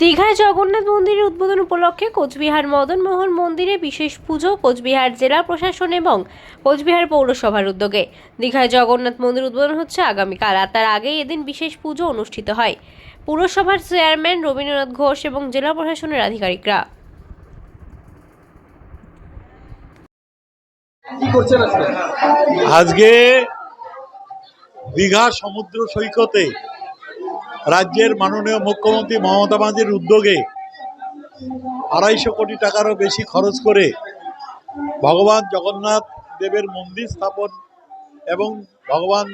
দীঘায় জগন্নাথ মন্দিরের উদ্বোধন উপলক্ষে কোচবিহার মদন মোহন মন্দিরে বিশেষ পুজো কোচবিহার জেলা প্রশাসন এবং কোচবিহার পৌরসভার উদ্যোগে। দীঘায় জগন্নাথ মন্দির উদ্বোধন হচ্ছে আগামীকাল আর তার আগেই এদিন বিশেষ পুজো অনুষ্ঠিত হয়। পুরসভার চেয়ারম্যান রবীন্দ্রনাথ ঘোষ এবং জেলা প্রশাসনের আধিকারিকরা। আজকে? দীঘা সমুদ্র সৈকতে রাজ্যের মাননীয় মুখ্যমন্ত্রী মমতা ব্যানার্জির উদ্যোগে আড়াইশো কোটি টাকারও বেশি খরচ করে ভগবান জগন্নাথ দেবের মন্দির স্থাপন এবং ভগবান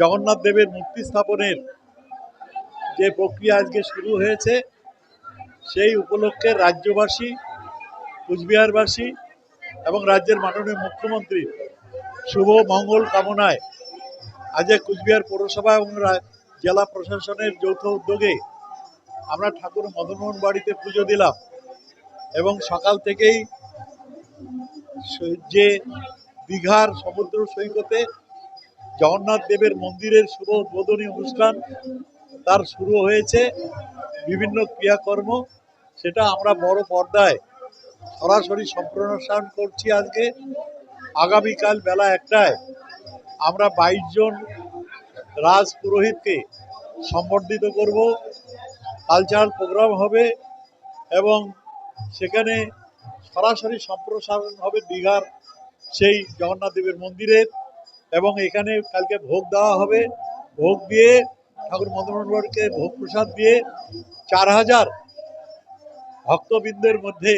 জগন্নাথ দেবের মূর্তি স্থাপনের যে প্রক্রিয়া আজকে শুরু হয়েছে, সেই উপলক্ষে রাজ্যবাসী, কুচবিহারবাসী এবং রাজ্যের মাননীয় মুখ্যমন্ত্রী শুভ মঙ্গল কামনায় আজ কুচবিহার পৌরসভা এবং জেলা প্রশাসনের যৌথ উদ্যোগে আমরা ঠাকুর মদনমোহন বাড়িতে পুজো দিলাম এবং সকাল থেকেই যে দীঘার সমুদ্র সৈকতে জগন্নাথ দেবের মন্দিরের শুভ উদ্বোধনী অনুষ্ঠান তার শুরু হয়েছে। বিভিন্ন ক্রিয়াকর্ম, সেটা আমরা বড় পর্দায় সরাসরি সম্প্রসারণ করছি আজকে। আগামীকাল বেলা একটায় আমরা বাইশ জন রাজ পুরোহিতকে সম্বর্ধিত করব। কালচারাল প্রোগ্রাম হবে এবং সেখানে সরাসরি সম্প্রসারণ হবে দীঘার সেই জগন্নাথ দেবের মন্দিরের এবং এখানে কালকে ভোগ দেওয়া হবে। ভোগ দিয়ে ঠাকুর মদনমোহনকে ভোগ প্রসাদ দিয়ে চার হাজার ভক্তবৃন্দের মধ্যে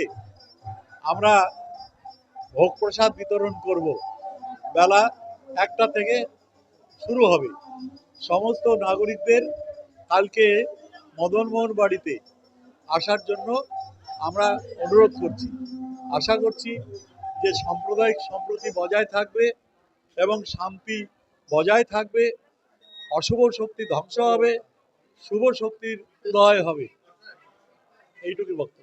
আমরা ভোগ প্রসাদ বিতরণ করব। বেলা একটা থেকে শুরু হবে। সমস্ত নাগরিকদের কালকে মদনমোহন বাড়িতে আসার জন্য আমরা অনুরোধ করছি। আশা করছি যে সাম্প্রদায়িক সম্প্রতি বজায় থাকবে এবং শান্তি বজায় থাকবে, অশুভ শক্তি ধ্বংস হবে, শুভ শক্তির উদয় হবে। এইটুকু বক্তব্য।